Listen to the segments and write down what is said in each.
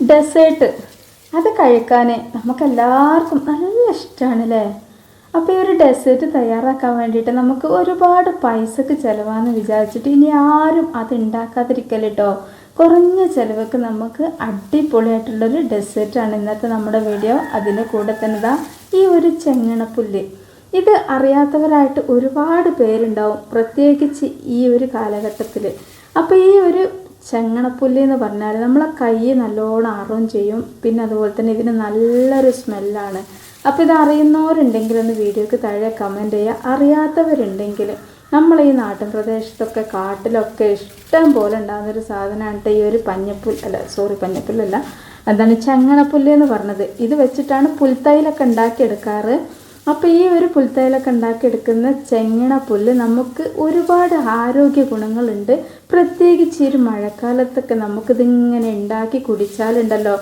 Desert അത് കഴിക്കാൻ നമുക്കെല്ലാവർക്കും നല്ല ഇഷ്ടമാണ് അല്ലേ അപ്പോൾ ഈ ഒരു ഡെസേർട്ട് തയ്യാറാക്കാൻ വേണ്ടിയിട്ട് നമുക്ക് ഒരുപാട് പൈസക്ക് ചിലവാന്ന് വിചാരിച്ചിട്ട് ഇനി ആരും അത് ഉണ്ടാക്കാതിരിക്കൽ കേട്ടോ കുറഞ്ഞ ചിലവൊക്കെ നമുക്ക് അടിപൊളിയായിട്ടുള്ളൊരു ഡെസേർട്ടാണ് ഇന്നത്തെ നമ്മുടെ വീഡിയോ അതിന്റെ കൂടെ തന്നെ ഇതാ ഈ ഒരു ചെങ്ങണപ്പുല്ല്. ഇത് അറിയാത്തവരായിട്ട് ഒരുപാട് പേരുണ്ടാവും പ്രത്യേകിച്ച് ഈ ഒരു കാലഘട്ടത്തിൽ അപ്പോൾ ഈ ഒരു ചെങ്ങണപ്പുല്ല് എന്ന് പറഞ്ഞാൽ നമ്മളെ കൈ നല്ലോണം അറും ചെയ്യും. പിന്നെ അതുപോലെ തന്നെ ഇതിന് നല്ലൊരു സ്മെല്ലാണ്. അപ്പോൾ ഇത് അറിയുന്നവരുണ്ടെങ്കിൽ ഒന്ന് വീഡിയോക്ക് താഴെ കമന്റ് ചെയ്യുക അറിയാത്തവരുണ്ടെങ്കിൽ നമ്മൾ ഈ നാട്ടിൻ പ്രദേശത്തൊക്കെ കാട്ടിലൊക്കെ ഇഷ്ടം പോലെ ഉണ്ടാകുന്നൊരു സാധനമാണ് ഈ ഒരു പഞ്ഞപ്പുൽ അല്ല സോറി പഞ്ഞപ്പുല്ലല്ല. എന്താണ് ചങ്ങണപ്പുല്ല് എന്ന് പറഞ്ഞത്. ഇത് വെച്ചിട്ടാണ് പുൽത്തൈലൊക്കെ ഉണ്ടാക്കിയെടുക്കാറ്. അപ്പോൾ ഈ ഒരു പുൽത്തൈലൊക്കെ ഉണ്ടാക്കിയെടുക്കുന്ന ചെങ്ങണ പുല്ല് നമുക്ക് ഒരുപാട് ആരോഗ്യ ഗുണങ്ങളുണ്ട്. പ്രത്യേകിച്ച് ഈ ഒരു മഴക്കാലത്തൊക്കെ നമുക്കിതിങ്ങനെ ഉണ്ടാക്കി കുടിച്ചാലുണ്ടല്ലോ.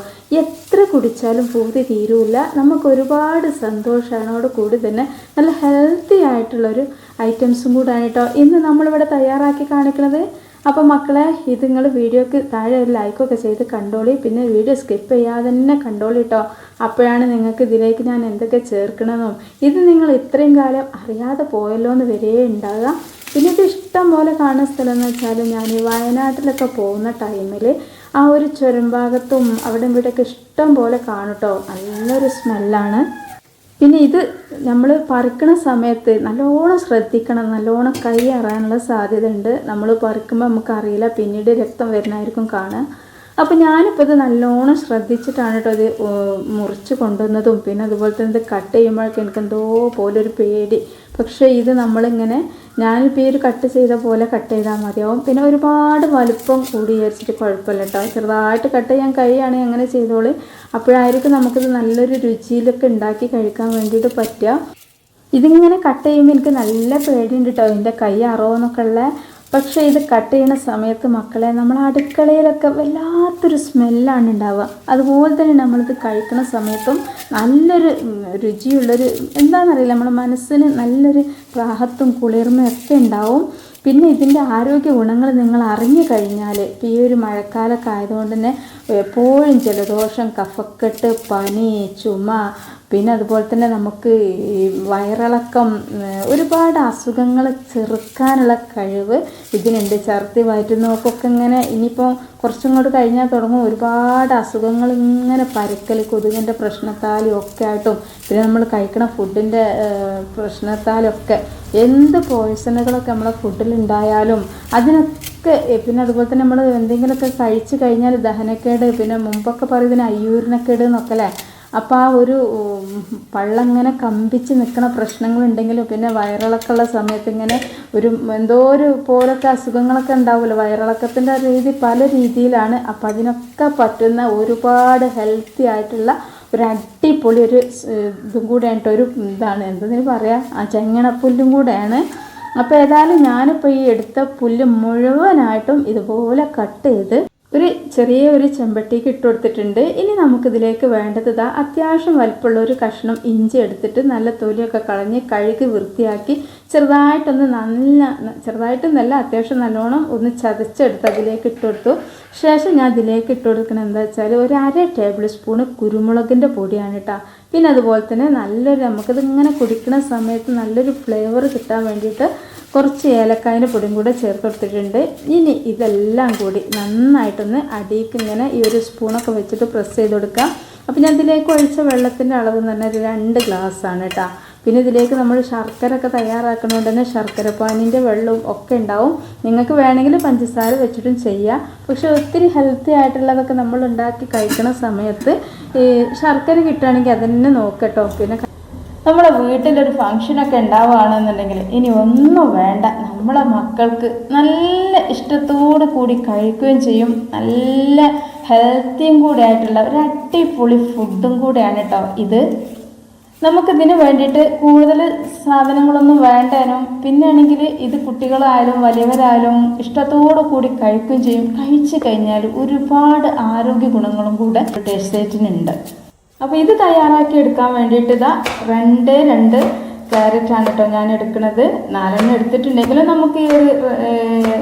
എത്ര കുടിച്ചാലും പൂതി തീരൂല. നമുക്ക് ഒരുപാട് സന്തോഷമാണോട് കൂടി തന്നെ നല്ല ഹെൽത്തി ആയിട്ടുള്ളൊരു ഐറ്റംസും കൂടാണ് കേട്ടോ ഇന്ന് നമ്മളിവിടെ തയ്യാറാക്കി കാണിക്കുന്നത് അപ്പോൾ മക്കളെ ഇത് നിങ്ങൾ വീഡിയോക്ക് താഴെ ഒരു ലൈക്കൊക്കെ ചെയ്ത് കണ്ടോളി. പിന്നെ വീഡിയോ സ്കിപ്പ് ചെയ്യാതെ തന്നെ കണ്ടോളി കേട്ടോ അപ്പോഴാണ് നിങ്ങൾക്ക് ഇതിലേക്ക് ഞാൻ എന്തൊക്കെ ചേർക്കണമെന്നും ഇത് നിങ്ങൾ ഇത്രയും കാലം അറിയാതെ പോയല്ലോ എന്ന് വരെ ഉണ്ടാകുക പിന്നെ ഇത് ഇഷ്ടം പോലെ കാണുന്ന സ്ഥലം എന്ന് വെച്ചാൽ ഞാൻ ഈ വയനാട്ടിലൊക്കെ പോകുന്ന ടൈമിൽ ആ ഒരു ചുരം ഭാഗത്തും അവിടെ ഇവിടെയൊക്കെ ഇഷ്ടം പോലെ കാണും നല്ലൊരു സ്മെല്ലാണ് പിന്നെ ഇത് നമ്മൾ പറിക്കണ സമയത്ത് നല്ലോണം ശ്രദ്ധിക്കണം നല്ലോണം കൈ അറിയാനുള്ള സാധ്യത ഉണ്ട് നമ്മൾ പറിക്കുമ്പോൾ നമുക്കറിയില്ല പിന്നീട് രക്തം വരുന്നതായിരിക്കും കാണുക. അപ്പോൾ ഞാനിപ്പോൾ ഇത് നല്ലോണം ശ്രദ്ധിച്ചിട്ടാണ് കേട്ടോ ഇത് മുറിച്ച് കൊണ്ടുവന്നതും. പിന്നെ അതുപോലെ തന്നെ ഇത് കട്ട് ചെയ്യുമ്പോഴൊക്കെ എനിക്ക് എന്തോ പോലെ ഒരു പേടി. പക്ഷേ ഇത് നമ്മളിങ്ങനെ ഞാനിപ്പോൾ ഈ ഒരു കട്ട് ചെയ്ത പോലെ കട്ട് ചെയ്താൽ മതിയാവും പിന്നെ ഒരുപാട് വലുപ്പം കൂടി വിചാരിച്ചിട്ട് കുഴപ്പമില്ല കേട്ടോ ചെറുതായിട്ട് കട്ട് ചെയ്യാൻ കഴിയുകയാണെങ്കിൽ അങ്ങനെ ചെയ്തോളി. അപ്പോഴായിരിക്കും നമുക്കിത് നല്ലൊരു രുചിയിലൊക്കെ ഉണ്ടാക്കി കഴിക്കാൻ വേണ്ടിയിട്ട് പറ്റുക. ഇതിങ്ങനെ കട്ട് ചെയ്യുമ്പോൾ എനിക്ക് നല്ല പേടിയുണ്ട് കേട്ടോ എന്റെ കൈ അറവെന്നൊക്കെ ഉള്ള പക്ഷേ ഇത് കട്ട് ചെയ്യുന്ന സമയത്ത് മക്കളെ നമ്മൾ അടുക്കളയിലൊക്കെ വല്ലാത്തൊരു സ്മെല്ലാണ് ഉണ്ടാവുക. അതുപോലെ തന്നെ നമ്മളിത് കഴിക്കുന്ന സമയത്തും നല്ലൊരു രുചിയുള്ളൊരു എന്താണെന്നറിയില്ല നമ്മുടെ മനസ്സിന് നല്ലൊരു പ്രാഹത്തും കുളിർമയും ഒക്കെ ഉണ്ടാവും. പിന്നെ ഇതിന്റെ ആരോഗ്യ ഗുണങ്ങൾ നിങ്ങൾ അറിഞ്ഞു കഴിഞ്ഞാൽ ഈ ഒരു മഴക്കാലമൊക്കെ ആയതുകൊണ്ട് തന്നെ എപ്പോഴും ജലദോഷം കഫക്കെട്ട് പനി ചുമ പിന്നെ അതുപോലെ തന്നെ നമുക്ക് ഈ വയറിളക്കം ഒരുപാട് അസുഖങ്ങൾ ചെറുക്കാനുള്ള കഴിവ് ഇതിനുണ്ട്. ഛർദി വയറ്റുന്നവർക്കൊക്കെ ഇങ്ങനെ ഇനിയിപ്പോൾ കുറച്ചും കൂടി കഴിഞ്ഞാൽ തുടങ്ങും. ഒരുപാട് അസുഖങ്ങൾ ഇങ്ങനെ പരക്കൽ കൊതുകിന്റെ പ്രശ്നത്താലും ഒക്കെ ആയിട്ടും പിന്നെ നമ്മൾ കഴിക്കണ ഫുഡിന്റെ പ്രശ്നത്താലൊക്കെ എന്ത് പോയ്സണുകളൊക്കെ നമ്മളെ ഫുഡിൽ ഉണ്ടായാലും അതിനൊക്കെ പിന്നെ അതുപോലെ തന്നെ നമ്മൾ എന്തെങ്കിലുമൊക്കെ കഴിച്ചു കഴിഞ്ഞാൽ ദഹനക്കേട് പിന്നെ മുമ്പൊക്കെ പറയുന്നതിന് അയ്യൂരിനക്കേട് എന്നൊക്കെ അല്ലേ? അപ്പോൾ ആ ഒരു പള്ളങ്ങനെ കമ്പിച്ച് നിൽക്കുന്ന പ്രശ്നങ്ങളുണ്ടെങ്കിലും പിന്നെ വയറിളക്കം ഉള്ള സമയത്ത് ഇങ്ങനെ ഒരു എന്തോ ഒരു പോലൊക്കെ അസുഖങ്ങളൊക്കെ ഉണ്ടാവുമല്ലോ. വയറിളക്കത്തിന്റെ രീതി പല രീതിയിലാണ്. അപ്പം അതിനൊക്കെ പറ്റുന്ന ഒരുപാട് ഹെൽത്തി ആയിട്ടുള്ള ഒരു അടിപൊളി ഒരു ഇതും കൂടെയായിട്ട് ട്ടോ ഒരു ഇതാണ്. എന്തെന്ന് പറയാം? ആ ചെങ്ങണപ്പുല്ലും കൂടെയാണ്. അപ്പോൾ ഏതായാലും ഞാനിപ്പോൾ ഈ എടുത്ത പുല്ല് മുഴുവനായിട്ടും ഇതുപോലെ കട്ട് ചെയ്ത് ഒരു ചെറിയ ഒരു ചെമ്പട്ടിക്ക് ഇട്ട് കൊടുത്തിട്ടുണ്ട്. ഇനി നമുക്കിതിലേക്ക് വേണ്ടത് ഇതാ അത്യാവശ്യം വലിപ്പമുള്ള ഒരു കഷ്ണം ഇഞ്ചി എടുത്തിട്ട് നല്ല തൊലിയൊക്കെ കളഞ്ഞ് കഴുകി വൃത്തിയാക്കി ചെറുതായിട്ടൊന്ന് നല്ല ചെറുതായിട്ടൊന്നല്ല അത്യാവശ്യം നല്ലോണം ഒന്ന് ചതച്ചെടുത്ത് അതിലേക്ക് ഇട്ട് കൊടുത്തു. ശേഷം ഞാൻ അതിലേക്ക് ഇട്ട് കൊടുക്കുന്നത് എന്താ വെച്ചാൽ ഒരു അര ടേബിൾ സ്പൂണ് കുരുമുളകിന്റെ പൊടിയാണ് കേട്ടോ. പിന്നെ അതുപോലെ തന്നെ നല്ലൊരു നമുക്കിത് ഇങ്ങനെ കുടിക്കുന്ന സമയത്ത് നല്ലൊരു ഫ്ലേവർ കിട്ടാൻ വേണ്ടിയിട്ട് കുറച്ച് ഏലക്കായന്റെ പൊടിയും കൂടെ ചേർത്ത് കൊടുത്തിട്ടുണ്ട്. ഇനി ഇതെല്ലാം കൂടി നന്നായിട്ടൊന്ന് അടിയിക്ക് ഇങ്ങനെ ഈ ഒരു സ്പൂണൊക്കെ വെച്ചിട്ട് പ്രസ് ചെയ്ത് കൊടുക്കാം. അപ്പോൾ ഞാൻ ഇതിലേക്ക് ഒഴിച്ച വെള്ളത്തിന്റെ അളവ് എന്ന് പറഞ്ഞാൽ രണ്ട് ഗ്ലാസ് ആണ് കേട്ടോ പിന്നെ ഇതിലേക്ക് നമ്മൾ ശർക്കര ഒക്കെ തയ്യാറാക്കണോണ്ട് തന്നെ ശർക്കര പാനിന്റെ വെള്ളവും ഒക്കെ ഉണ്ടാവും. നിങ്ങൾക്ക് വേണമെങ്കിൽ പഞ്ചസാര വെച്ചിട്ടും ചെയ്യാം. പക്ഷെ ഒത്തിരി ഹെൽത്തി ആയിട്ടുള്ളതൊക്കെ നമ്മൾ ഉണ്ടാക്കി കഴിക്കണ സമയത്ത് ഈ ശർക്കര കിട്ടുകയാണെങ്കിൽ അതന്നെ നോക്കട്ടോ പിന്നെ നമ്മളെ വീട്ടിലൊരു ഫങ്ഷനൊക്കെ ഉണ്ടാവുകയാണെന്നുണ്ടെങ്കിൽ ഇനി ഒന്നും വേണ്ട. നമ്മളെ മക്കൾക്ക് നല്ല ഇഷ്ടത്തോടു കൂടി കഴിക്കുകയും ചെയ്യും. നല്ല ഹെൽത്തിയും കൂടെ ആയിട്ടുള്ള ഒരു അടിപൊളി ഫുഡും കൂടെയാണ് കേട്ടോ ഇത്. നമുക്കിതിന് വേണ്ടിയിട്ട് കൂടുതൽ സാധനങ്ങളൊന്നും വേണ്ടേനും. പിന്നെയാണെങ്കിൽ ഇത് കുട്ടികളായാലും വലിയവരായാലും ഇഷ്ടത്തോടു കൂടി കഴിക്കുകയും ചെയ്യും. കഴിച്ചു കഴിഞ്ഞാൽ ഒരുപാട് ആരോഗ്യ ഗുണങ്ങളും കൂടെ ഡെസേർട്ടിനുണ്ട് അപ്പോൾ ഇത് തയ്യാറാക്കി എടുക്കാൻ വേണ്ടിയിട്ട് ഇതാ രണ്ട് രണ്ട് ക്യാരറ്റ് ആണ് കേട്ടോ ഞാൻ എടുക്കുന്നത്. നാലെണ്ണം എടുത്തിട്ടുണ്ടെങ്കിലും നമുക്ക് ഈ ഒരു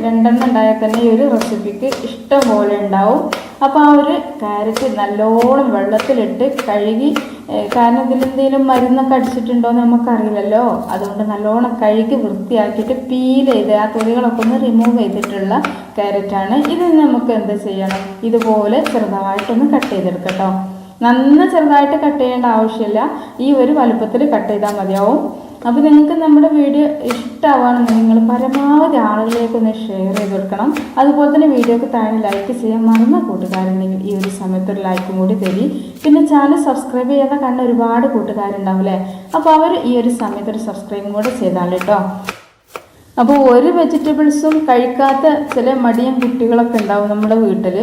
രണ്ടെണ്ണം ഉണ്ടായാൽ തന്നെ ഈ ഒരു റെസിപ്പിക്ക് ഇഷ്ടം പോലെ ഉണ്ടാവും. അപ്പോൾ ആ ഒരു ക്യാരറ്റ് നല്ലോണം വെള്ളത്തിലിട്ട് കഴുകി കാരണം ഇതിലെന്തെങ്കിലും മരുന്നൊക്കെ അടിച്ചിട്ടുണ്ടോ എന്ന് നമുക്കറിയില്ലല്ലോ. അതുകൊണ്ട് നല്ലോണം കഴുകി വൃത്തിയാക്കിയിട്ട് പീൽ ചെയ്ത് ആ തൊലികളൊക്കെ ഒന്ന് റിമൂവ് ചെയ്തിട്ടുള്ള ക്യാരറ്റാണ്. ഇത് നമുക്ക് എന്ത് ചെയ്യണം? ഇതുപോലെ ചെറുതായിട്ടൊന്ന് കട്ട്. ചെയ്തെടുക്കട്ടോ നന്ന ചെറുതായിട്ട് കട്ട് ചെയ്യേണ്ട ആവശ്യമില്ല. ഈ ഒരു വലുപ്പത്തിൽ കട്ട് ചെയ്താൽ മതിയാവും. അപ്പോൾ നിങ്ങൾക്ക് നമ്മുടെ വീഡിയോ ഇഷ്ടമാവുകയാണെങ്കിൽ നിങ്ങൾ പരമാവധി ആളുകളിലേക്ക് ഒന്ന് ഷെയർ ചെയ്ത് കൊടുക്കണം. അതുപോലെ തന്നെ വീഡിയോക്ക് താഴെ ലൈക്ക് ചെയ്യാൻ മറന്ന കൂട്ടുകാരുണ്ടെങ്കിൽ ഈ ഒരു സമയത്ത് ഒരു ലൈക്കും കൂടി തരി. പിന്നെ ചാനൽ സബ്സ്ക്രൈബ് ചെയ്യാതെ കണ്ട ഒരുപാട് കൂട്ടുകാരുണ്ടാവും അല്ലേ? അപ്പോൾ അവർ ഈ ഒരു സമയത്ത് ഒരു സബ്സ്ക്രൈബും കൂടെ ചെയ്താൽ കേട്ടോ. അപ്പോൾ ഒരു വെജിറ്റബിൾസും കഴിക്കാത്ത ചില മടിയൻ കുട്ടികളൊക്കെ ഉണ്ടാവും നമ്മുടെ വീട്ടിൽ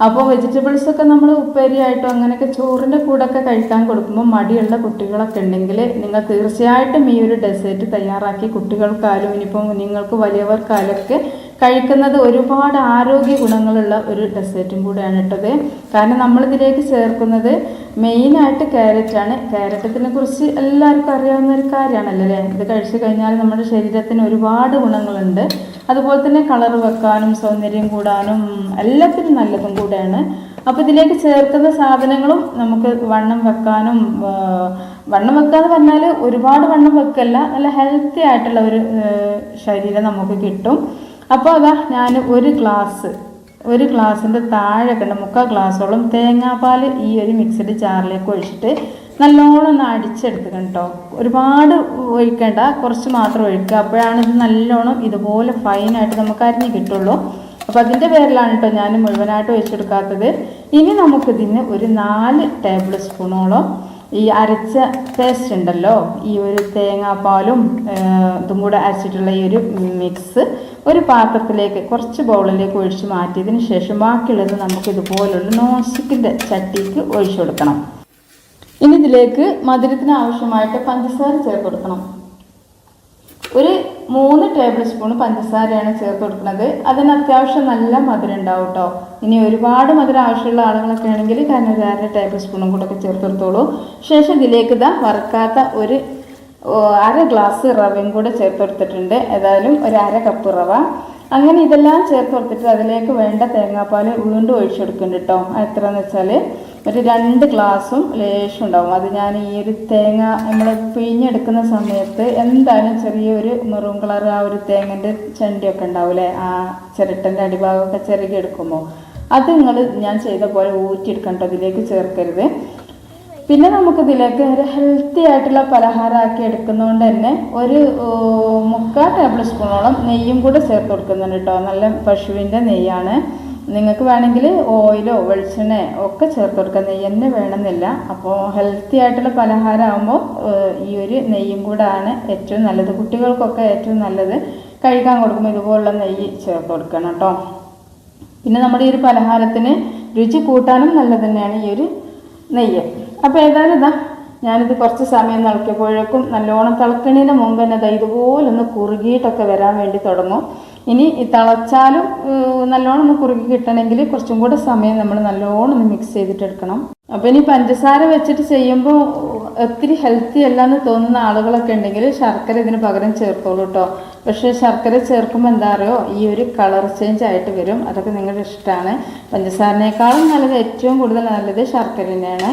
അപ്പോൾ വെജിറ്റബിൾസ് ഒക്കെ നമ്മൾ ഉപ്പേരിയായിട്ടോ അങ്ങനെയൊക്കെ ചോറിന്റെ ഒക്കെ കഴിക്കാൻ കൊടുക്കുമ്പോൾ മടിയുള്ള കുട്ടികളൊക്കെ ഉണ്ടെങ്കിൽ നിങ്ങൾ തീർച്ചയായിട്ടും ഈ ഒരു ഡെസേർട്ട് തയ്യാറാക്കി കുട്ടികൾക്കായാലും ഇനിയിപ്പം നിങ്ങൾക്ക് വലിയവർക്കായാലൊക്കെ കഴിക്കുന്നത് ഒരുപാട് ആരോഗ്യ ഗുണങ്ങളുള്ള ഒരു ഡെസേർട്ടും കൂടെയാണ് ഇട്ടത്. കാരണം നമ്മളിതിലേക്ക് ചേർക്കുന്നത് മെയിനായിട്ട് ക്യാരറ്റാണ്. ക്യാരറ്റത്തിനെ കുറിച്ച് എല്ലാവർക്കും അറിയാവുന്ന ഒരു കാര്യമാണല്ലോ അല്ലേ? ഇത് കഴിച്ചു കഴിഞ്ഞാൽ നമ്മുടെ ശരീരത്തിന് ഒരുപാട് ഗുണങ്ങളുണ്ട്. അതുപോലെ തന്നെ കളർ വെക്കാനും സൗന്ദര്യം കൂടാനും എല്ലാത്തിനും നല്ലതും കൂടെയാണ്. അപ്പോൾ ഇതിലേക്ക് ചേർക്കുന്ന സാധനങ്ങളും നമുക്ക് വണ്ണം വെക്കാനും വണ്ണം വെക്കുക എന്ന് പറഞ്ഞാൽ ഒരുപാട് വണ്ണം വെക്കല്ല നല്ല ഹെൽത്തി ആയിട്ടുള്ള ഒരു ശരീരം നമുക്ക് കിട്ടും. അപ്പോൾ അതാ ഞാൻ ഒരു ഗ്ലാസ് ഒരു ഗ്ലാസിന്റെ താഴെ കണ്ട മുക്കാൽ ഗ്ലാസ്സോളം തേങ്ങാപ്പാൽ ഈ ഒരു മിക്സഡ് ചാറിലേക്ക് ഒഴിച്ചിട്ട് നല്ലോണം ഒന്ന് അടിച്ചെടുക്കണം കേട്ടോ. ഒരുപാട് ഒഴിക്കേണ്ട കുറച്ച് മാത്രം ഒഴിക്കുക. അപ്പോഴാണ് ഇത് നല്ലോണം ഇതുപോലെ ഫൈനായിട്ട് നമുക്ക് അരിഞ്ഞ് കിട്ടുള്ളൂ. അപ്പോൾ അതിന്റെ പേരിലാണ് കേട്ടോ ഞാൻ മുഴുവനായിട്ട് ഒഴിച്ചെടുക്കാത്തത് ഇനി നമുക്കിതിന് ഒരു നാല് ടേബിൾ സ്പൂണോളം ഈ അരച്ച പേസ്റ്റ് ഉണ്ടല്ലോ ഈ ഒരു തേങ്ങാപ്പാലും ഇതും കൂടെ അരച്ചിട്ടുള്ള ഈ ഒരു മിക്സ് ഒരു പാത്രത്തിലേക്ക് കുറച്ച് ബൗളിലേക്ക് ഒഴിച്ച് മാറ്റിയതിന് ശേഷം ബാക്കിയുള്ളത് നമുക്ക് ഇതുപോലുള്ള നോൺ സ്റ്റിക്കിന്റെ ചട്ടിക്ക് ഒഴിച്ചു കൊടുക്കണം. ഇനി ഇതിലേക്ക് മധുരത്തിന് ആവശ്യമായിട്ട് പഞ്ചസാര ചേർത്ത് കൊടുക്കണം. ഒരു മൂന്ന് ടേബിൾ സ്പൂൺ പഞ്ചസാരയാണ് ചേർത്ത് കൊടുക്കുന്നത്. അതിന് അത്യാവശ്യം നല്ല മധുരം ഉണ്ടാവും കേട്ടോ ഇനി ഒരുപാട് മധുരം ആവശ്യമുള്ള ആളുകളൊക്കെ ആണെങ്കിൽ കാരണം ഒരു അര ടേബിൾ സ്പൂണും കൂടെ ഒക്കെ ചേർത്ത് കൊടുത്തോളൂ. ശേഷം ഇതിലേക്ക് ഇതാ വറുക്കാത്ത ഒരു അര ഗ്ലാസ് റവയും കൂടെ ചേർത്ത് കൊടുത്തിട്ടുണ്ട്. ഏതായാലും ഒരു അര കപ്പ് റവ. അങ്ങനെ ഇതെല്ലാം ചേർത്ത് കൊടുത്തിട്ട് അതിലേക്ക് വേണ്ട തേങ്ങാപ്പാൽ വീണ്ടും ഒഴിച്ചു കൊടുക്കുന്നുണ്ട് കേട്ടോ എത്രയെന്ന് വെച്ചാൽ ഒരു രണ്ട് ഗ്ലാസും ലേശം ഉണ്ടാവും. അത് ഞാൻ ഈ ഒരു തേങ്ങ നമ്മൾ പിഴിഞ്ഞെടുക്കുന്ന സമയത്ത് എന്തായാലും ചെറിയൊരു മെറൂൺ കളർ ആ ഒരു തേങ്ങന്റെ ചണ്ടിയൊക്കെ ഉണ്ടാവില്ലേ? ആ ചിരട്ടന്റെ അടിഭാഗമൊക്കെ ചിരകി എടുക്കുമ്പോൾ അത് നിങ്ങൾ ഞാൻ ചെയ്ത പോലെ ഊറ്റിയെടുക്കണ്ട അതിലേക്ക് ചേർക്കരുത്. പിന്നെ നമുക്കിതിലേക്ക് ഒരു ഹെൽത്തി ആയിട്ടുള്ള പലഹാരമാക്കി എടുക്കുന്നതുകൊണ്ട് തന്നെ ഒരു മുക്കാൽ ടേബിൾ സ്പൂണോളം നെയ്യും കൂടെ ചേർത്ത് കൊടുക്കുന്നുണ്ട് കേട്ടോ നല്ല പശുവിന്റെ നെയ്യാണ്. നിങ്ങൾക്ക് വേണമെങ്കിൽ ഓയിലോ വെളിച്ചെണ്ണയോ ഒക്കെ ചേർത്ത് കൊടുക്കാം. നെയ്യ് തന്നെ വേണമെന്നില്ല. അപ്പോൾ ഹെൽത്തി ആയിട്ടുള്ള പലഹാരം ആകുമ്പോൾ ഈ ഒരു നെയ്യും കൂടെ ആണ് ഏറ്റവും നല്ലത്. കുട്ടികൾക്കൊക്കെ ഏറ്റവും നല്ലത് കഴിക്കാൻ കൊടുക്കുമ്പോൾ ഇതുപോലുള്ള നെയ്യ് ചേർത്ത് കൊടുക്കണം കേട്ടോ. പിന്നെ നമ്മുടെ ഈ ഒരു പലഹാരത്തിന് രുചി കൂട്ടാനും നല്ലത് തന്നെയാണ് ഈ ഒരു നെയ്യ്. അപ്പോൾ ഏതായാലും ഇതാ ഞാനിത് കുറച്ച് സമയം നിളക്കിയപ്പോഴേക്കും നല്ലോണം തിളക്കണതിന് മുമ്പ് തന്നെ ഇതാ ഇതുപോലൊന്ന് കുറുകിയിട്ടൊക്കെ വരാൻ വേണ്ടി തുടങ്ങും. ഇനി തിളച്ചാലും നല്ലോണം ഒന്ന് കുറുകി കിട്ടണമെങ്കിൽ കുറച്ചും കൂടെ സമയം നമ്മൾ നല്ലോണം ഒന്ന് മിക്സ് ചെയ്തിട്ട് എടുക്കണം. അപ്പോൾ ഇനി പഞ്ചസാര വെച്ചിട്ട് ചെയ്യുമ്പോൾ ഒത്തിരി ഹെൽത്തി അല്ല എന്ന് തോന്നുന്ന ആളുകളൊക്കെ ഉണ്ടെങ്കിൽ ശർക്കര ഇതിന് പകരം ചേർത്തോളൂ കേട്ടോ പക്ഷേ ശർക്കര ചേർക്കുമ്പോൾ എന്താ അറിയോ? ഈ ഒരു കളർ ചേഞ്ച് ആയിട്ട് വരും. അതൊക്കെ നിങ്ങളുടെ ഇഷ്ടമാണ്. പഞ്ചസാരനേക്കാളും നല്ലത് ഏറ്റവും കൂടുതൽ നല്ലത് ശർക്കര തന്നെയാണ്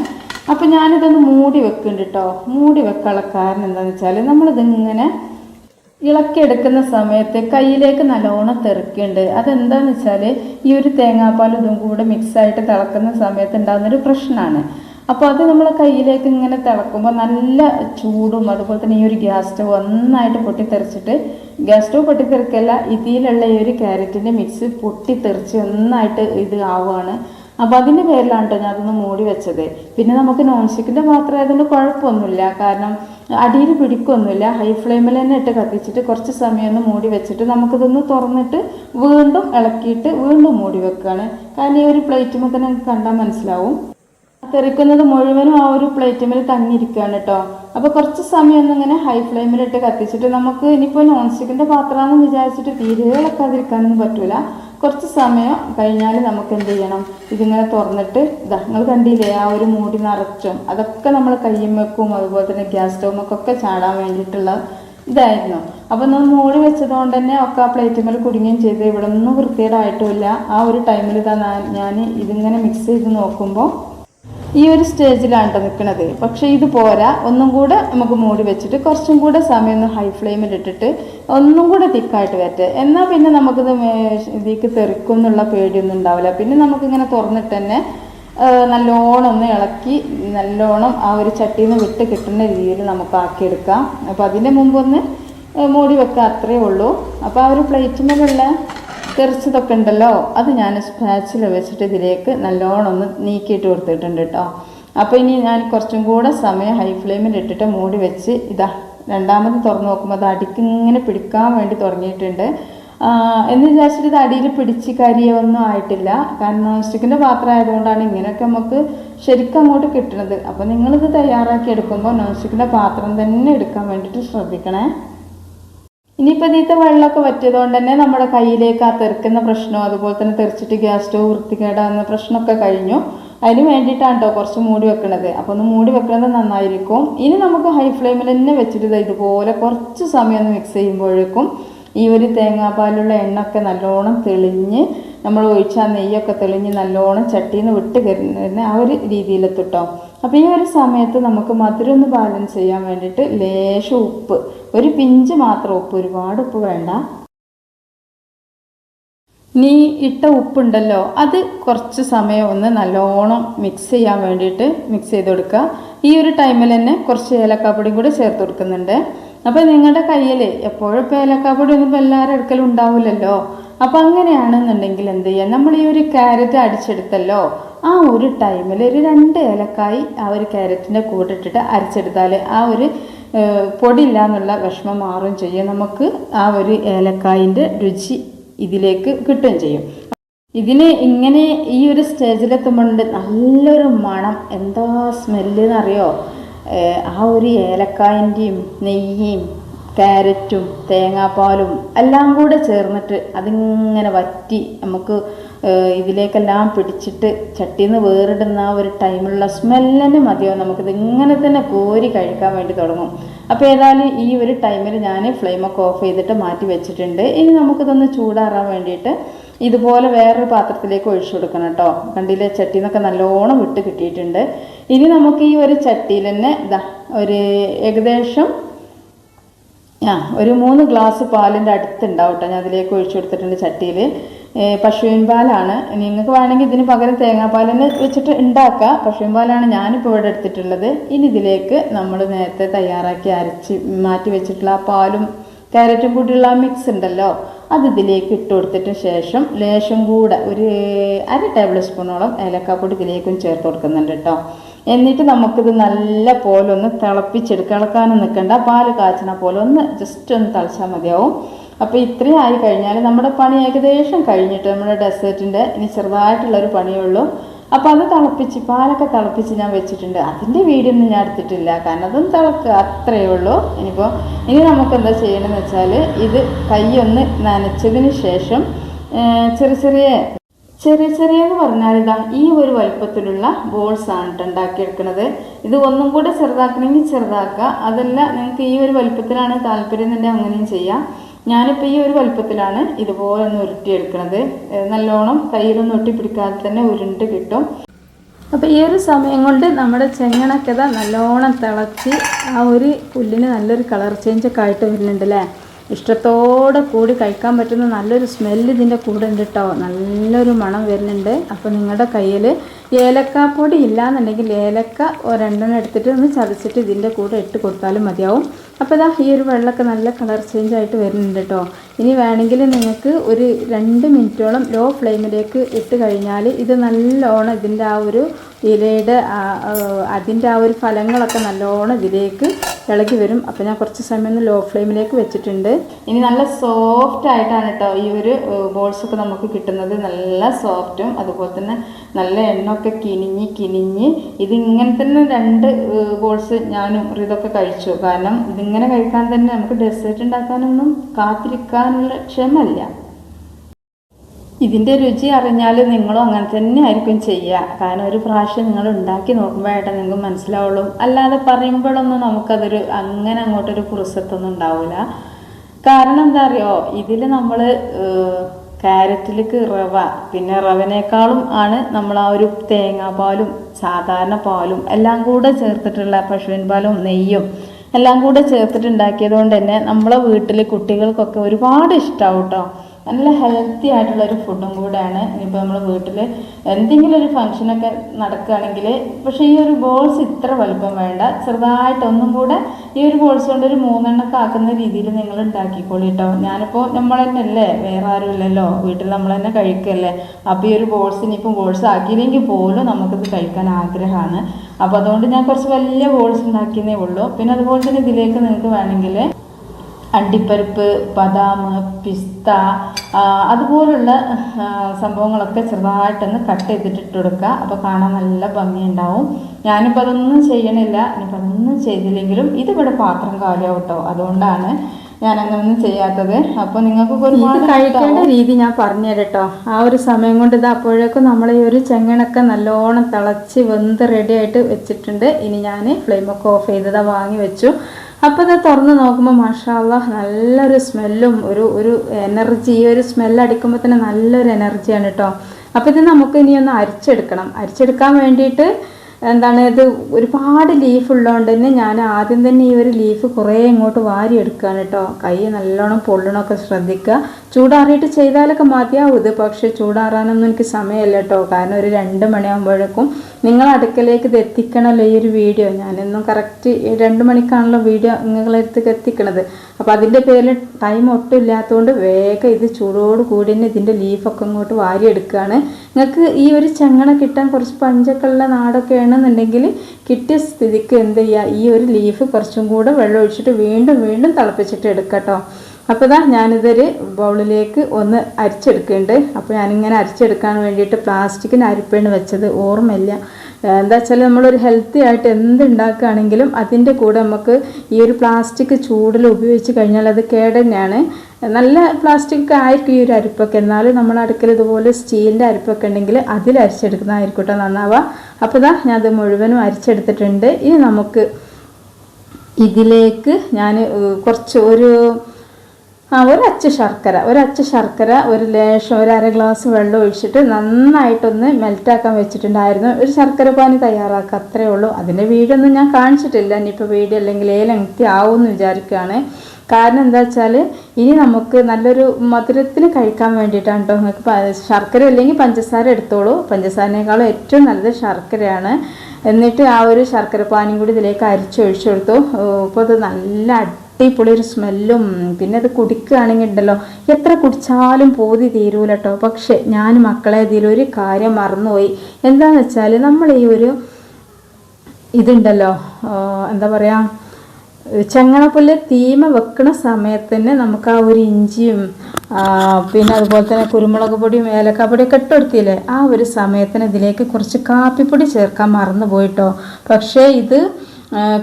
അപ്പോൾ ഞാനിതൊന്ന് മൂടി വെക്കുന്നുണ്ട് കേട്ടോ മൂടി വെക്കാനുള്ള കാരണം എന്താണെന്ന് വെച്ചാൽ നമ്മളിതിങ്ങനെ ഇളക്കിയെടുക്കുന്ന സമയത്ത് കയ്യിലേക്ക് നല്ലോണം തെറിക്കുന്നുണ്ട്. അതെന്താന്ന് വെച്ചാൽ ഈ ഒരു തേങ്ങാപ്പാൽ ഇതും കൂടെ മിക്സായിട്ട് തിളക്കുന്ന സമയത്ത് ഉണ്ടാകുന്നൊരു പ്രശ്നമാണ് അപ്പോൾ അത് നമ്മൾ കയ്യിലേക്ക് ഇങ്ങനെ തിളക്കുമ്പോൾ നല്ല ചൂടും അതുപോലെ തന്നെ ഈ ഒരു ഗ്യാസ് സ്റ്റവ് നന്നായിട്ട് പൊട്ടിത്തെറിച്ചിട്ട് ഗ്യാസ് സ്റ്റവ് പൊട്ടിത്തെറിക്കല്ല ഇതിലുള്ള ഈ ഒരു ക്യാരറ്റിന്റെ മിക്സ് പൊട്ടിത്തെറിച്ച് നന്നായിട്ട് ഇത് ആവുകയാണ്. അപ്പോൾ അതിന്റെ പേരിലാണ് കേട്ടോ ഞാനതൊന്ന് മൂടി വെച്ചത്. പിന്നെ നമുക്ക് നോൺ സ്റ്റിക്കിന്റെ പാത്രം ആയതുകൊണ്ട് കുഴപ്പമൊന്നുമില്ല. കാരണം അടിയിൽ പിടിക്കൊന്നുമില്ല. ഹൈ ഫ്ലെയിമിൽ തന്നെ ഇട്ട് കത്തിച്ചിട്ട് കുറച്ച് സമയം ഒന്ന് മൂടി വെച്ചിട്ട് നമുക്കിതൊന്ന് തുറന്നിട്ട് വീണ്ടും ഇളക്കിയിട്ട് വീണ്ടും മൂടി വെക്കുകയാണ്. കാരണം ഈ ഒരു പ്ലേറ്റുമ്പോൾ തന്നെ കണ്ടാൽ മനസ്സിലാവും. തെറിക്കുന്നത് മുഴുവനും ആ ഒരു പ്ലേറ്റുമിൽ തങ്ങിയിരിക്കുകയാണ് കേട്ടോ. അപ്പോൾ കുറച്ച് സമയം ഇങ്ങനെ ഹൈ ഫ്ലെയിമിലിട്ട് കത്തിച്ചിട്ട് നമുക്ക് ഇനിയിപ്പോൾ നോൺ സ്റ്റിക്കിന്റെ പാത്രമാണെന്ന് വിചാരിച്ചിട്ട് തീരെ ഇളക്കാതിരിക്കാനൊന്നും പറ്റൂല. കുറച്ച് സമയം കഴിഞ്ഞാൽ നമുക്ക് എന്ത് ചെയ്യണം? ഇതിങ്ങനെ തുറന്നിട്ട് ഇതാ നിങ്ങൾ കണ്ടില്ലേ ആ ഒരു മൂടി നിറച്ചും അതൊക്കെ നമ്മൾ കയ്യുമ്മക്കും അതുപോലെ തന്നെ ഗ്യാസ് സ്റ്റൗമൊക്കെ ചാടാൻ വേണ്ടിയിട്ടുള്ള ഇതായിരുന്നു. അപ്പോൾ നമ്മൾ മൂടി വെച്ചതുകൊണ്ട് തന്നെ ഒക്കെ ആ പ്ലേറ്റുമ്മൽ കുടുങ്ങുകയും ചെയ്ത്. ഇവിടെ ഒന്നും വൃത്തികേടായിട്ടുമില്ല ആ ഒരു ടൈമിൽ ഇതാ ഞാൻ ഇതിങ്ങനെ മിക്സ് ചെയ്ത് നോക്കുമ്പോൾ ഈ ഒരു സ്റ്റേജിലാണ് കേട്ടോ നിൽക്കുന്നത് പക്ഷേ ഇത് പോരാ. ഒന്നും കൂടെ നമുക്ക് മൂടി വെച്ചിട്ട് കുറച്ചും കൂടെ സമയം ഒന്ന് ഹൈ ഫ്ലെയിമിൽ ഇട്ടിട്ട് ഒന്നും കൂടെ തിക്കായിട്ട് വരട്ടെ. എന്നാൽ പിന്നെ നമുക്കിത് ഇതിലേക്ക് തെറിക്കും എന്നുള്ള പേടിയൊന്നും ഉണ്ടാവില്ല. പിന്നെ നമുക്കിങ്ങനെ തുറന്നിട്ട് തന്നെ നല്ലോണം ഒന്ന് ഇളക്കി നല്ലോണം ആ ഒരു ചട്ടിയിൽ നിന്ന് വിട്ട് കിട്ടുന്ന രീതിയിൽ നമുക്ക് ആക്കിയെടുക്കാം. അപ്പോൾ അതിന്റെ മുമ്പ് ഒന്ന് ആ, മൂടി വെക്കുക അത്രയേ ഉള്ളൂ. അപ്പോൾ ആ ഒരു പ്ലേറ്റിന്മേലുള്ള തെറിച്ചതൊക്കെ ഉണ്ടല്ലോ അത് ഞാൻ സ്പാച്ചിൽ വെച്ചിട്ട് ഇതിലേക്ക് നല്ലോണം ഒന്ന് നീക്കിയിട്ട് കൊടുത്തിട്ടുണ്ട് കേട്ടോ. അപ്പോൾ ഇനി ഞാൻ കുറച്ചും കൂടെ സമയം ഹൈ ഫ്ലെയിമിൽ ഇട്ടിട്ട് മൂടി വെച്ച് ഇതാ രണ്ടാമത് തുറന്ന് നോക്കുമ്പോൾ അത് അടിക്ക് ഇങ്ങനെ പിടിക്കാൻ വേണ്ടി തുടങ്ങിയിട്ടുണ്ട്. എന്ന് വിചാരിച്ചിട്ട് ഇത് അടിയിൽ പിടിച്ച് കരിയൊന്നും ആയിട്ടില്ല. കാരണം നോൺ സ്റ്റിക്കിന്റെ പാത്രം ആയതുകൊണ്ടാണ് ഇങ്ങനെയൊക്കെ നമുക്ക് ശരിക്കും അങ്ങോട്ട് കിട്ടുന്നത് അപ്പോൾ നിങ്ങളിത് തയ്യാറാക്കി എടുക്കുമ്പോൾ നോൺ സ്റ്റിക്കിന്റെ പാത്രം തന്നെ എടുക്കാൻ വേണ്ടിയിട്ട് ശ്രദ്ധിക്കണേ. ഇനിയിപ്പോൾ ഇതിലത്തെ വെള്ളമൊക്കെ വറ്റിയതുകൊണ്ട് തന്നെ നമ്മുടെ കയ്യിലേക്ക് ആ തെറിക്കുന്ന പ്രശ്നവും അതുപോലെ തന്നെ തെറിച്ചിട്ട് ഗ്യാസ് സ്റ്റോവ് വൃത്തികേടാകുന്ന പ്രശ്നമൊക്കെ കഴിഞ്ഞു. അതിന് വേണ്ടിയിട്ടാണ് കേട്ടോ കുറച്ച് മൂടി വെക്കണത്. അപ്പോൾ ഒന്ന് മൂടി വെക്കുന്നത് നന്നായിരിക്കും. ഇനി നമുക്ക് ഹൈ ഫ്ലെയിമിൽ തന്നെ വെച്ചിട്ട് ഇതുപോലെ കുറച്ച് സമയം ഒന്ന് മിക്സ് ചെയ്യുമ്പോഴേക്കും ഈ ഒരു തേങ്ങാപ്പാലുള്ള എണ്ണ ഒക്കെ നല്ലോണം തെളിഞ്ഞ് നമ്മൾ ഒഴിച്ചാൽ നെയ്യൊക്കെ തെളിഞ്ഞ് നല്ലോണം ചട്ടിയിൽ നിന്ന് വിട്ട് കരുന്ന ആ ഒരു രീതിയിലെത്തിട്ടോ. അപ്പോൾ ഈ ഒരു സമയത്ത് നമുക്ക് മധുരം ഒന്ന് ബാലൻസ് ചെയ്യാൻ വേണ്ടിയിട്ട് ലേശം ഉപ്പ് ഒരു പിഞ്ച് മാത്രം ഉപ്പ് ഒരുപാട് ഉപ്പ് വേണ്ട. നീ ഇട്ട ഉപ്പുണ്ടല്ലോ അത് കുറച്ച് സമയം ഒന്ന് നല്ലോണം മിക്സ് ചെയ്യാൻ വേണ്ടിയിട്ട് മിക്സ് ചെയ്ത് കൊടുക്കുക ഈ ഒരു ടൈമിൽ തന്നെ കുറച്ച് ഏലക്കാപ്പൊടിയും കൂടി ചേർത്ത് കൊടുക്കുന്നുണ്ട്. അപ്പോൾ നിങ്ങളുടെ കയ്യിൽ എപ്പോഴും ഇപ്പോൾ ഏലക്കാപ്പൊടി ഒന്നും ഇപ്പോൾ എല്ലാവരും എടുക്കലും ഉണ്ടാവില്ലല്ലോ. അപ്പോൾ അങ്ങനെയാണെന്നുണ്ടെങ്കിൽ എന്ത് ചെയ്യുക നമ്മൾ ഈ ഒരു ക്യാരറ്റ് അടിച്ചെടുത്തല്ലോ. ആ ഒരു ടൈമിൽ ഒരു രണ്ട് ഏലക്കായി ആ ഒരു ക്യാരറ്റിന്റെ കൂടെ ഇട്ടിട്ട് അരച്ചെടുത്താൽ ആ ഒരു പൊടിയില്ല എന്നുള്ള വിഷമം മാറുകയും ചെയ്യും. നമുക്ക് ആ ഒരു ഏലക്കായിന്റെ രുചി ഇതിലേക്ക് കിട്ടുകയും ചെയ്യും. ഇതിന് ഇങ്ങനെ ഈ ഒരു സ്റ്റേജിലെത്തുമ്പോണ്ട് നല്ലൊരു മണം. എന്താ സ്മെല്ല് എന്നറിയോ ആ ഒരു ഏലക്കായന്റെയും നെയ്യും ക്യാരറ്റും തേങ്ങാപ്പാലും എല്ലാം കൂടെ ചേർന്നിട്ട് അതിങ്ങനെ വറ്റി നമുക്ക് ഇതിലേക്കെല്ലാം പിടിച്ചിട്ട് ചട്ടിയിൽ നിന്ന് വേറിടുന്ന ഒരു ടൈമുള്ള സ്മെല്ലിന് മതിയാവും നമുക്കിത് ഇങ്ങനെ തന്നെ കോരി കഴിക്കാൻ വേണ്ടി തുടങ്ങും. അപ്പോൾ ഏതായാലും ഈ ഒരു ടൈമിൽ ഞാൻ ഫ്ലെയിമൊക്കെ ഓഫ് ചെയ്തിട്ട് മാറ്റി വെച്ചിട്ടുണ്ട്. ഇനി നമുക്കിതൊന്ന് ചൂടാറാൻ വേണ്ടിയിട്ട് ഇതുപോലെ വേറൊരു പാത്രത്തിലേക്ക് ഒഴിച്ചു കൊടുക്കണം കേട്ടോ. കണ്ടില്ലേ? ചട്ടിയിൽ നിന്നൊക്കെ നല്ലോണം വിട്ട് കിട്ടിയിട്ടുണ്ട്. ഇനി നമുക്ക് ഈ ഒരു ചട്ടിയിൽ തന്നെ ഇതാ ഒരു ഏകദേശം ആ ഒരു മൂന്ന് ഗ്ലാസ് പാലിന്റെ അടുത്തുണ്ടാവും കേട്ടോ ഞാൻ അതിലേക്ക് ഒഴിച്ചു കൊടുത്തിട്ടുണ്ട് ചട്ടിയിൽ പശുവിൻ പാലാണ്. നിങ്ങൾക്ക് വേണമെങ്കിൽ ഇതിന് പകരം തേങ്ങാപ്പാൽ തന്നെ വെച്ചിട്ട് ഉണ്ടാക്കാം. പശുവിൻ പാലാണ് ഞാനിപ്പോൾ ഇവിടെ എടുത്തിട്ടുള്ളത്. ഇനി ഇതിലേക്ക് നമ്മൾ നേരത്തെ തയ്യാറാക്കി അരച്ച് മാറ്റി വെച്ചിട്ടുള്ള ആ പാലും ക്യാരറ്റും കൂടിയുള്ള മിക്സ് ഉണ്ടല്ലോ അത് ഇതിലേക്ക് ഇട്ട് കൊടുത്തിട്ട് ശേഷം ലേശം കൂടെ ഒരു അര ടേബിൾ സ്പൂണോളം ഏലക്കാപ്പൊടി ഇതിലേക്കും ചേർത്ത് കൊടുക്കുന്നുണ്ട് കേട്ടോ എന്നിട്ട് നമുക്കിത് നല്ല പോലെ ഒന്ന് തിളപ്പിച്ചെടുക്കുക. ഇളക്കാനും നിൽക്കണ്ട. പാൽ കാച്ചണ പോലെ ഒന്ന് ജസ്റ്റ് ഒന്ന് തിളച്ചാൽ മതിയാവും. അപ്പോൾ ഇത്രയും ആയി കഴിഞ്ഞാൽ നമ്മുടെ പണി ഏകദേശം കഴിഞ്ഞിട്ട് നമ്മുടെ ഡെസേർട്ടിന്റെ ഇനി ചെറുതായിട്ടുള്ളൊരു പണിയേ ഉള്ളൂ. അപ്പോൾ അത് തിളപ്പിച്ച് പാലൊക്കെ തിളപ്പിച്ച് ഞാൻ വെച്ചിട്ടുണ്ട്. അതിന്റെ വീഡിയോ ഒന്നും ഞാൻ എടുത്തിട്ടില്ല. കാരണം അതും തിളക്കുക അത്രയേ ഉള്ളൂ. ഇനിയിപ്പോൾ ഇനി നമുക്ക് എന്താ ചെയ്യണമെന്ന് വെച്ചാൽ ഇത് കൈ ഒന്ന് നനച്ചതിന് ശേഷം ചെറിയ ചെറിയ ചെറിയ ചെറിയ എന്ന് പറഞ്ഞാൽ ഇതാ ഈ ഒരു വലുപ്പത്തിലുള്ള ബോൾസ് ആണ് കേട്ടോ ഉണ്ടാക്കിയെടുക്കുന്നത്. ഇത് ഒന്നും കൂടെ ചെറുതാക്കണമെങ്കിൽ ചെറുതാക്കുക. അതല്ല നിങ്ങൾക്ക് ഈ ഒരു വലുപ്പത്തിലാണ് താല്പര്യം എന്നുണ്ടെങ്കിൽ അങ്ങനെയും ചെയ്യാം. ഞാനിപ്പോൾ ഈ ഒരു വലുപ്പത്തിലാണ് ഇതുപോലെ ഒന്ന് ഉരുട്ടിയെടുക്കുന്നത്. നല്ലോണം കയ്യിലൊന്നും ഒട്ടിപ്പിടിക്കാതെ തന്നെ ഉരുണ്ട് കിട്ടും. അപ്പോൾ ഈ ഒരു സമയം കൊണ്ട് നമ്മുടെ ചെങ്ങണക്കഥ നല്ലോണം തിളച്ച് ആ ഒരു പുല്ലിന് നല്ലൊരു കളർ ചേഞ്ചൊക്കെ ആയിട്ട് വരുന്നുണ്ട് അല്ലേ? ഇഷ്ടത്തോടെ കൂടി കഴിക്കാൻ പറ്റുന്ന നല്ലൊരു സ്മെല്ല് ഇതിന്റെ കൂടെ ഉണ്ട് കേട്ടോ നല്ലൊരു മണം വരുന്നുണ്ട്. അപ്പോൾ നിങ്ങളുടെ കയ്യിൽ ഏലക്കാപ്പൊടി ഇല്ലാന്നുണ്ടെങ്കിൽ ഏലക്ക ഒരെണ്ണം എടുത്തിട്ട് ഒന്ന് ചതച്ചിട്ട് ഇതിന്റെ കൂടെ ഇട്ട് കൊടുത്താലും മതിയാവും. അപ്പോൾ ഇതാ ഈ ഒരു വെള്ളമൊക്കെ നല്ല കളർ ചേഞ്ച് ആയിട്ട് വരുന്നുണ്ട് കേട്ടോ. ഇനി വേണമെങ്കിൽ നിങ്ങൾക്ക് ഒരു രണ്ട് മിനിറ്റോളം ലോ ഫ്ലെയിമിലേക്ക് ഇട്ട് കഴിഞ്ഞാൽ ഇത് നല്ലോണം ഇതിന്റെ ആ ഒരു ഇലയുടെ അതിന്റെ ആ ഒരു ഫലങ്ങളൊക്കെ നല്ലോണം ഇതിലേക്ക് ഇളകി വരും. അപ്പോൾ ഞാൻ കുറച്ച് സമയം ഒന്ന് ലോ ഫ്ലെയിമിലേക്ക് വെച്ചിട്ടുണ്ട്. ഇനി നല്ല സോഫ്റ്റ് ആയിട്ടാണ് കേട്ടോ ഈ ഒരു ബോൾസൊക്കെ നമുക്ക് കിട്ടുന്നത്. നല്ല സോഫ്റ്റും അതുപോലെ തന്നെ നല്ല എണ്ണയൊക്കെ കിനിഞ്ഞ് കിനിഞ്ഞ് ഇതിങ്ങനെ തന്നെ രണ്ട് ബോൾസ് ഞാനും ഇതൊക്കെ കഴിച്ചു. കാരണം ഇതിങ്ങനെ കഴിക്കാൻ തന്നെ നമുക്ക് ഡെസേർട്ട് ഉണ്ടാക്കാനൊന്നും കാത്തിരിക്കാനുള്ള ക്ഷമല്ല. ഇതിന്റെ രുചി അറിഞ്ഞാൽ നിങ്ങളും അങ്ങനെ തന്നെ ആയിരിക്കും ചെയ്യുക. കാരണം ഒരു പ്രാവശ്യം നിങ്ങൾ ഉണ്ടാക്കി നോക്കുമ്പോഴായിട്ട് നിങ്ങൾക്ക് മനസ്സിലാവുള്ളൂ. അല്ലാതെ പറയുമ്പോഴൊന്നും നമുക്കതൊരു അങ്ങനെ അങ്ങോട്ടൊരു പുറസത്തൊന്നും ഉണ്ടാവില്ല. കാരണം എന്താ അറിയോ? ഇതിൽ നമ്മൾ ക്യാരറ്റിലേക്ക് റവ. പിന്നെ റവനേക്കാളും ആണ് നമ്മൾ ആ ഒരു തേങ്ങാപ്പാലും സാധാരണ പാലും എല്ലാം കൂടെ ചേർത്തിട്ടുള്ള പശുവിൻ പാലും നെയ്യും എല്ലാം കൂടെ ചേർത്തിട്ടുണ്ടാക്കിയത് കൊണ്ട് തന്നെ നമ്മളെ വീട്ടിൽ കുട്ടികൾക്കൊക്കെ ഒരുപാട് ഇഷ്ടമാവും കേട്ടോ നല്ല ഹെൽത്തി ആയിട്ടുള്ള ഒരു ഫുഡും കൂടെയാണ് ഇനിയിപ്പോൾ നമ്മൾ വീട്ടിൽ എന്തെങ്കിലും ഒരു ഫംഗ്ഷനൊക്കെ നടക്കുകയാണെങ്കിൽ പക്ഷേ ഈ ഒരു ബോൾസ് ഇത്ര വലുപ്പം വേണ്ട ചെറുതായിട്ട് ഒന്നും കൂടെ ഈ ഒരു ബോൾസ് കൊണ്ട് ഒരു മൂന്നെണ്ണൊക്കെ ആക്കുന്ന രീതിയിൽ നിങ്ങൾ ഉണ്ടാക്കിക്കോളി കേട്ടോ ഞാനിപ്പോൾ നമ്മൾ തന്നെ അല്ലേ വേറെ ആരും ഇല്ലല്ലോ. വീട്ടിൽ നമ്മൾ തന്നെ കഴിക്കല്ലേ. അപ്പോൾ ഈ ഒരു ബോൾസ് ഇനിയിപ്പോൾ ബോൾസ് ആക്കിയില്ലെങ്കിൽ പോലും നമുക്കിത് കഴിക്കാൻ ആഗ്രഹമാണ്. അപ്പോൾ അതുകൊണ്ട് ഞാൻ കുറച്ച് വലിയ ബോൾസ് ഉണ്ടാക്കിയതേ ഉള്ളൂ. പിന്നെ അതുപോലെ തന്നെ ഇതിലേക്ക് നിങ്ങൾക്ക് വേണമെങ്കിൽ അണ്ടിപ്പരിപ്പ് ബദാം പിസ്ത അതുപോലുള്ള സംഭവങ്ങളൊക്കെ ചെറുതായിട്ടൊന്ന് കട്ട് ചെയ്തിട്ട് കൊടുക്കുക. അപ്പോൾ കാണാൻ നല്ല ഭംഗിയുണ്ടാവും. ഞാനിപ്പോൾ അതൊന്നും ചെയ്യണില്ല. ഇനിയിപ്പോൾ അതൊന്നും ചെയ്തില്ലെങ്കിലും ഇതിവിടെ പാത്രം കാലിയാവും കേട്ടോ അതുകൊണ്ടാണ് ഞാൻ അങ്ങനൊന്നും ചെയ്യാത്തത് അപ്പോൾ നിങ്ങൾക്ക് ഒരുപാട് കഴിക്കേണ്ട രീതി ഞാൻ പറഞ്ഞു കേട്ടോ ആ ഒരു സമയം കൊണ്ട് ഇത് അപ്പോഴേക്കും നമ്മൾ ഈ ഒരു ചെങ്ങണൊക്കെ നല്ലോണം തിളച്ച് വെന്ത് റെഡി ആയിട്ട് വെച്ചിട്ടുണ്ട്. ഇനി ഞാൻ ഫ്ലെയിമൊക്കെ ഓഫ് ചെയ്തതാ വാങ്ങി വെച്ചു. അപ്പോൾ അത് തുറന്ന് നോക്കുമ്പോൾ മഷാല്ല നല്ലൊരു സ്മെല്ലും ഒരു ഒരു എനർജി ഈ ഒരു സ്മെല്ല് അടിക്കുമ്പോൾ തന്നെ നല്ലൊരു എനർജിയാണ് കേട്ടോ അപ്പോൾ ഇത് നമുക്ക് ഇനി ഒന്ന് അരിച്ചെടുക്കണം. അരിച്ചെടുക്കാൻ വേണ്ടിയിട്ട് എന്താണ് ഇത് ഒരുപാട് ലീഫ് ഉള്ളതുകൊണ്ട് തന്നെ ഞാൻ ആദ്യം തന്നെ ഈ ഒരു ലീഫ് കുറേ ഇങ്ങോട്ട് വാരി എടുക്കുകയാണ് കേട്ടോ. കൈ നല്ലോണം പൊള്ളണമൊക്കെ ശ്രദ്ധിക്കുക. ചൂടാറിയിട്ട് ചെയ്താലൊക്കെ മതിയാവും ഇത് പക്ഷേ ചൂടാറാനൊന്നും എനിക്ക് സമയമില്ല കേട്ടോ. കാരണം ഒരു രണ്ട് മണിയാകുമ്പോഴേക്കും നിങ്ങൾ അടുക്കലേക്ക് ഇത് എത്തിക്കണമല്ലോ ഈ ഒരു വീഡിയോ. ഞാനെന്നും കറക്റ്റ് രണ്ട് മണിക്കാണല്ലോ വീഡിയോ നിങ്ങളെ അടുത്തേക്ക് എത്തിക്കണത്. അപ്പോൾ അതിന്റെ പേരിൽ ടൈം ഒട്ടും ഇല്ലാത്തതുകൊണ്ട് വേഗം ഇത് ചൂടോട് കൂടി തന്നെ ഇതിന്റെ ലീഫൊക്കെ ഇങ്ങോട്ട് വാരി എടുക്കുകയാണ്. നിങ്ങൾക്ക് ഈ ഒരു ചെങ്ങണ കിട്ടാൻ കുറച്ച് പഞ്ചൊക്കെ ഉള്ള നാടൊക്കെ ആണെന്നുണ്ടെങ്കിൽ കിട്ടിയ സ്ഥിതിക്ക് എന്ത് ചെയ്യുക ഈ ഒരു ലീഫ് കുറച്ചും കൂടെ വെള്ളം ഒഴിച്ചിട്ട് വീണ്ടും വീണ്ടും തിളപ്പിച്ചിട്ട് എടുക്കട്ടോ. അപ്പോൾ ഇതാ ഞാനിതൊരു ബൗളിലേക്ക് ഒന്ന് അരിച്ചെടുക്കുന്നുണ്ട്. അപ്പോൾ ഞാനിങ്ങനെ അരിച്ചെടുക്കാൻ വേണ്ടിയിട്ട് പ്ലാസ്റ്റിക്കിന് അരിപ്പേണ് വെച്ചത്. ഓർമ്മയില്ല. എന്താ വെച്ചാൽ നമ്മളൊരു ഹെൽത്തി ആയിട്ട് എന്ത് ഉണ്ടാക്കുകയാണെങ്കിലും അതിന്റെ കൂടെ നമുക്ക് ഈ ഒരു പ്ലാസ്റ്റിക് ചൂടിൽ ഉപയോഗിച്ച് കഴിഞ്ഞാൽ അത് കേട് തന്നെയാണ് നല്ല പ്ലാസ്റ്റിക് ആയിരിക്കും ഈ ഒരു അരിപ്പൊക്കെ. എന്നാലും നമ്മൾ അടുക്കൽ ഇതുപോലെ സ്റ്റീലിന്റെ അരിപ്പൊക്കെ ഉണ്ടെങ്കിൽ അതിൽ അരിച്ചെടുക്കുന്നതായിരിക്കും കേട്ടോ നന്നാവുക. അപ്പോൾ ഇതാ ഞാൻ അത് മുഴുവനും അരിച്ചെടുത്തിട്ടുണ്ട്. ഇനി നമുക്ക് ഇതിലേക്ക് ഞാൻ കുറച്ച് ഒരു ആ ഒരച്ച ശർക്കര ഒരച്ച ശർക്കര ഒരു ലേശം ഒരു അര ഗ്ലാസ് വെള്ളം ഒഴിച്ചിട്ട് നന്നായിട്ടൊന്ന് മെൽറ്റാക്കാൻ വെച്ചിട്ടുണ്ടായിരുന്നു. ഒരു ശർക്കര പാനി തയ്യാറാക്കുക അത്രേ ഉള്ളൂ. അതിന്റെ വീഡിയോ ഒന്നും ഞാൻ കാണിച്ചിട്ടില്ല. ഇനിയിപ്പോൾ വീഡിയോ അല്ലെങ്കിൽ ഏ ലെങ്തി ആവുമെന്ന് വിചാരിക്കുകയാണ്. കാരണം എന്താ വെച്ചാൽ ഇനി നമുക്ക് നല്ലൊരു മധുരത്തിന് കഴിക്കാൻ വേണ്ടിയിട്ടാണ് കേട്ടോ നിങ്ങൾക്ക് ശർക്കര അല്ലെങ്കിൽ പഞ്ചസാര എടുത്തോളൂ. പഞ്ചസാരനേക്കാളും ഏറ്റവും നല്ലത് ശർക്കരയാണ്. എന്നിട്ട് ആ ഒരു ശർക്കര പാനിയും കൂടി ഇതിലേക്ക് അരിച്ചൊഴിച്ചു കൊടുത്തു. ഇപ്പോൾ അത് നല്ല അടിപൊളി ഒരു സ്മെല്ലും പിന്നെ അത് കുടിക്കുകയാണെങ്കിൽ ഉണ്ടല്ലോ. എത്ര കുടിച്ചാലും പോതി തീരൂല കേട്ടോ പക്ഷെ ഞാൻ മക്കളെ ഇതിലൊരു കാര്യം മറന്നുപോയി. എന്താന്ന് വെച്ചാൽ നമ്മൾ ഈ ഒരു ഇതുണ്ടല്ലോ എന്താ പറയുക ചങ്ങണപ്പുല്ല് തീമ വെക്കുന്ന സമയത്ത് തന്നെ നമുക്ക് ആ ഒരു ഇഞ്ചിയും പിന്നെ അതുപോലെ തന്നെ കുരുമുളക് പൊടിയും ഏലക്കാപ്പൊടിയൊക്കെ ഇട്ടെടുത്തില്ലേ ആ ഒരു സമയത്തിന് ഇതിലേക്ക് കുറച്ച് കാപ്പിപ്പൊടി ചേർക്കാൻ മറന്നു പോയിട്ടോ പക്ഷേ ഇത്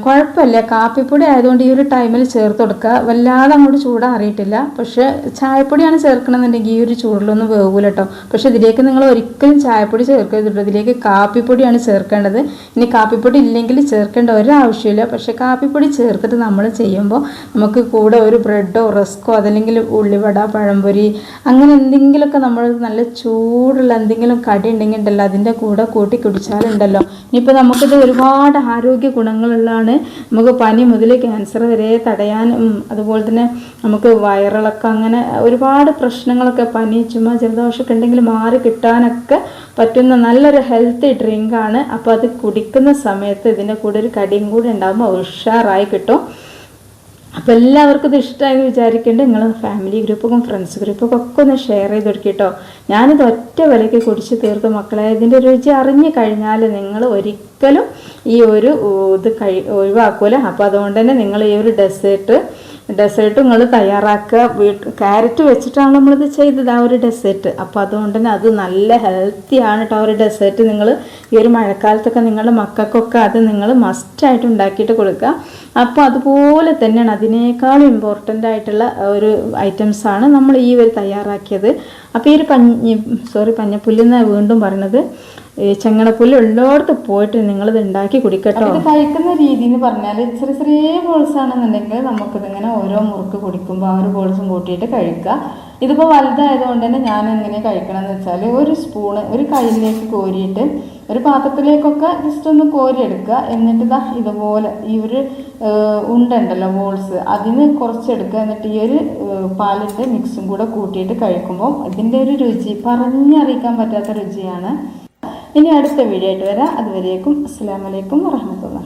കുഴപ്പമില്ല. കാപ്പിപ്പൊടി ആയതുകൊണ്ട് ഈ ഒരു ടൈമിൽ ചേർത്ത് കൊടുക്കുക. വല്ലാതെ അങ്ങോട്ട് ചൂടാറിയിട്ടില്ല. പക്ഷേ ചായപ്പൊടിയാണ് ചേർക്കണമെന്നുണ്ടെങ്കിൽ ഈ ഒരു ചൂടിലൊന്നും വേവൂല കേട്ടോ പക്ഷേ ഇതിലേക്ക് നിങ്ങൾ ഒരിക്കലും ചായപ്പൊടി ചേർക്കരുത് ഇതിലേക്ക് കാപ്പിപ്പൊടിയാണ് ചേർക്കേണ്ടത്. ഇനി കാപ്പിപ്പൊടി ഇല്ലെങ്കിൽ ചേർക്കേണ്ട ഒരാവശ്യമില്ല. പക്ഷേ കാപ്പിപ്പൊടി ചേർത്തിട്ട് നമ്മൾ ചെയ്യുമ്പോൾ നമുക്ക് കൂടെ ഒരു ബ്രെഡോ റസ്കോ അതല്ലെങ്കിൽ ഉള്ളിവട പഴംപൊരി അങ്ങനെ എന്തെങ്കിലുമൊക്കെ നമ്മൾ നല്ല ചൂടുള്ള എന്തെങ്കിലും കടി ഉണ്ടെങ്കിൽ ഉണ്ടല്ലോ അതിന്റെ കൂടെ കൂട്ടി കുടിച്ചാലുണ്ടല്ലോ. ഇനിയിപ്പോൾ നമുക്കിത് ഒരുപാട് ആരോഗ്യ ഗുണങ്ങളുള്ളതാണ് നമുക്ക് പനി മുതൽ ക്യാൻസർ വരെ തടയാനും അതുപോലെ തന്നെ നമുക്ക് വയറിളക്കം അങ്ങനെ ഒരുപാട് പ്രശ്നങ്ങളൊക്കെ പനി ചുമ ജലദോഷമൊക്കെ ഉണ്ടെങ്കിൽ മാറി കിട്ടാനൊക്കെ പറ്റുന്ന നല്ലൊരു ഹെൽത്തി ഡ്രിങ്കാണ് അപ്പോൾ അത് കുടിക്കുന്ന സമയത്ത് ഇതിന്റെ കൂടെ ഒരു കടിയും കൂടെ ഉണ്ടാകുമ്പോൾ ഉഷാറായി കിട്ടും. അപ്പോൾ എല്ലാവർക്കും ഇത് ഇഷ്ടമായെന്ന് വിചാരിക്കേണ്ട. നിങ്ങൾ ഫാമിലി ഗ്രൂപ്പൊക്കെ ഫ്രണ്ട്സ് ഗ്രൂപ്പൊക്കെ ഒക്കെ ഒന്ന് ഷെയർ ചെയ്ത് കൊടുക്കിട്ടോ ഞാനിത് ഒറ്റ വിലയ്ക്ക് കുടിച്ച് തീർത്ത് മക്കളെ ഇതിന്റെ രുചി അറിഞ്ഞു കഴിഞ്ഞാൽ നിങ്ങൾ ഒരിക്കലും ഈ ഒരു ഇത് കഴി ഒഴിവാക്കൂല. അപ്പോൾ അതുകൊണ്ട് തന്നെ നിങ്ങൾ ഈ ഒരു ഡെസേർട്ട് ഡെസേർട്ട് നിങ്ങൾ തയ്യാറാക്കുക. വീട്ട് ക്യാരറ്റ് വെച്ചിട്ടാണ് നമ്മളിത് ചെയ്തത് ആ ഒരു ഡെസേർട്ട്. അപ്പോൾ അതുകൊണ്ട് തന്നെ അത് നല്ല ഹെൽത്തിയാണ് കേട്ടോ ആ ഒരു ഡെസേർട്ട് നിങ്ങൾ ഈ ഒരു മഴക്കാലത്തൊക്കെ നിങ്ങളുടെ മക്കൾക്കൊക്കെ അത് നിങ്ങൾ മസ്റ്റായിട്ട് ഉണ്ടാക്കിയിട്ട് കൊടുക്കുക. അപ്പോൾ അതുപോലെ തന്നെയാണ് അതിനേക്കാളും ഇമ്പോർട്ടന്റ് ആയിട്ടുള്ള ഒരു ഐറ്റംസാണ് നമ്മൾ ഈ ഒരു തയ്യാറാക്കിയത്. അപ്പോൾ ഈ ഒരു പഞ്ഞി സോറി പഞ്ഞപ്പുല്ലെന്നാണ് വീണ്ടും ഈ ചെങ്ങണപ്പുല്ല് ഉള്ളോടത്ത് പോയിട്ട് നിങ്ങളിത് ഉണ്ടാക്കി കുടിക്കട്ടോ. ഇത് കഴിക്കുന്ന രീതി എന്ന് പറഞ്ഞാൽ ചെറിയ ചെറിയ ബോൾസ് ആണെന്നുണ്ടെങ്കിൽ നമുക്കിതിങ്ങനെ ഓരോ മുറുക്ക് കുടിക്കുമ്പോൾ ആ ഒരു ബോൾസും കൂട്ടിയിട്ട് കഴിക്കുക. ഇതിപ്പോൾ വലുതായതുകൊണ്ട് തന്നെ ഞാൻ എങ്ങനെ കഴിക്കണം എന്ന് വെച്ചാൽ ഒരു സ്പൂണ് ഒരു കയ്യിലേക്ക് കോരിയിട്ട് ഒരു പാത്രത്തിലേക്കൊക്കെ ജസ്റ്റ് ഒന്ന് കോരിയെടുക്കുക. എന്നിട്ട് ഇതാ ഇതുപോലെ ഈ ഒരു ഉണ്ടല്ലോ ബോൾസ് അതിന് കുറച്ചെടുക്കുക. എന്നിട്ട് ഈ ഒരു പാലിന്റെ മിക്സും കൂടെ കൂട്ടിയിട്ട് കഴിക്കുമ്പോൾ ഇതിന്റെ ഒരു രുചി പറഞ്ഞറിയിക്കാൻ പറ്റാത്ത രുചിയാണ്. ഇനി അടുത്ത വീഡിയോ ആയിട്ട് വരാം. അതുവരേക്കും അസ്സാം വലൈക്കും വറഹമത്തുള്ള